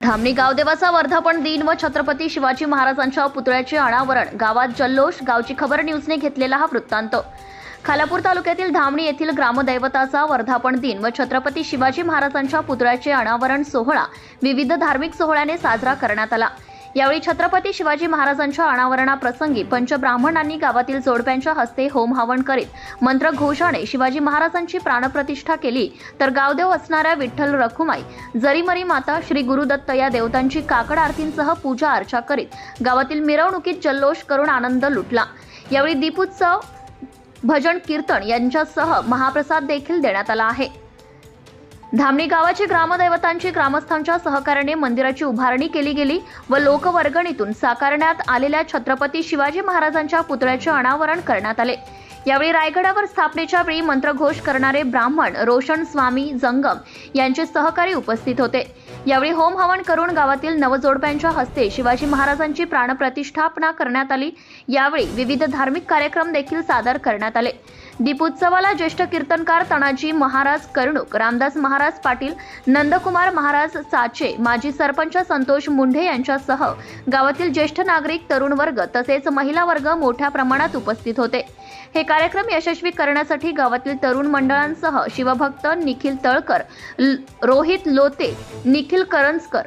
धामणी गावदेवाचा वर्धापन दिन व छत्रपती शिवाजी महाराजांच्या पुतळ्याचे अनावरण. गावात जल्लोष गावची खबर न्यूजने घेतलेला हा वृत्तांत. खालापूर तालुक्यातील धामणी येथील ग्रामदैवताचा वर्धापन दिन व छत्रपती शिवाजी महाराजांच्या पुतळ्याचे अनावरण सोहळा विविध धार्मिक सोहळ्याने साजरा करण्यात आला. यावेळी छत्रपती शिवाजी महाराजांच्या अनावरणाप्रसंगी पंचब्राह्मणांनी गावातील जोडप्यांच्या हस्ते होम हवन करीत मंत्रघोषाने शिवाजी महाराजांची प्राणप्रतिष्ठा केली. तर गावदेव असणाऱ्या विठ्ठल रखुमाई जरीमरी माता श्री गुरुदत्त या देवतांची काकड आरतींसह पूजा अर्चा करीत गावातील मिरवणुकीत जल्लोष करून आनंद लुटला. यावेळी दीपोत्सव भजन कीर्तन यांच्यासह महाप्रसाद देखील देण्यात आला आहे. धामणी गावाची ग्रामदैवतांची ग्रामस्थांच्या सहकार्याने मंदिराची उभारणी केली गेली व लोकवर्गणीतून साकारण्यात आलेल्या छत्रपती शिवाजी महाराजांच्या पुतळ्याचे अनावरण करण्यात आले. यावेळी रायगडावर स्थापनेच्या वेळी मंत्रघोष करणारे ब्राह्मण रोशन स्वामी जंगम यांचे सहकारी उपस्थित होते. यावेळी होम हवन करून गावातील नवजोडप्यांच्या हस्ते शिवाजी महाराजांची प्राणप्रतिष्ठापना करण्यात आली. यावेळी विविध धार्मिक कार्यक्रम देखील सादर करण्यात आले. दीपोत्सवाला ज्येष्ठ कीर्तनकार तणाजी महाराज कर्णुक रामदास महाराज पाटील नंदकुमार महाराज साचे माजी सरपंच संतोष मुंढे यांच्यासह गावातील ज्येष्ठ नागरिक तरुण वर्ग तसेच महिला वर्ग मोठ्या प्रमाणात उपस्थित होते. हे कार्यक्रम यशस्वी करण्यासाठी गावातील तरुण मंडळांसह शिवभक्त निखिल तळकर ल- रोहित लोते निखिल निखिल करंजकर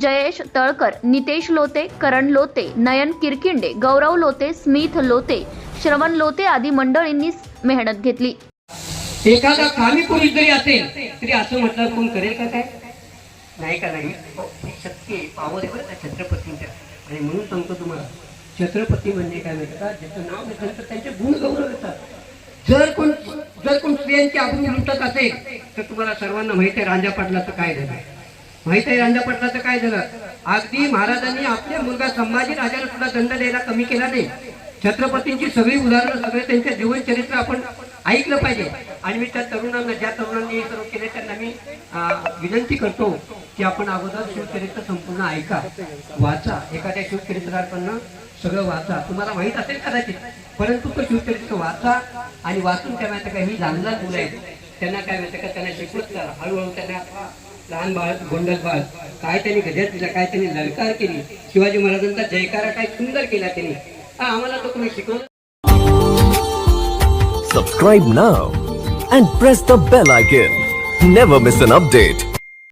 जयेश तळकर नितेश लोते करण लोते नयन किरकिंडे गौरव लोते स्मिथ लोते श्रवण लोते आदी मंडळींनी मेहनत घेतली. एखादा कामी पुरुष जरी असेल तरी असं म्हटलं कोण करेल का काय? नाही का नाही? हो, शक्य पावर आहे बरं का छत्रपतींच्या. आणि म्हणून सांगतो तुम्हाला. छत्रपती म्हणजे काय माहिती का? ज्याचं नाव घेतलं तर त्यांचे गुण गौरव येतात. जर कोण जर कोण स्त्रियांची आबरू लुटत असेल तर तुम्हाला सर्वांना माहिती आहे रांजा पाटलाचं काय झालं माहीत आहे रांजा काय झालं? अगदी महाराजांनी आपल्या मुलगा संभाजी राजाला सुद्धा दंड द्यायला कमी केला नाही. छत्रपतींची सगळी उदाहरणं सगळे त्यांचे जीवन चरित्र आपण ऐकलं पाहिजे. आणि मी त्या तरुणांना ज्या तरुणांनी हे सर्व केले त्यांना मी विनंती करतो की आपण अगोदर शिवचरित्र संपूर्ण ऐका. वाचा. एखाद्या शिवचरित्राकडनं सगळं वाचा. तुम्हाला माहीत असेल कदाचित परंतु तो शिवचरित्र वाचा आणि वाचून त्या माहिती का ही लहान लहान मुलं आहेत. त्यांना काय माहिती का? त्यांना शिकवत करा हळूहळू त्यांना लहान बाळ गोंडल बाळ काय त्यांनी गजर दिला काय त्यांनी ललकार केली शिवाजी महाराजांचा जयकारा काय सुंदर केला त्यांनी आम्हाला तो तुम्ही शिकवलं Subscribe now and press the bell icon. Never miss an update.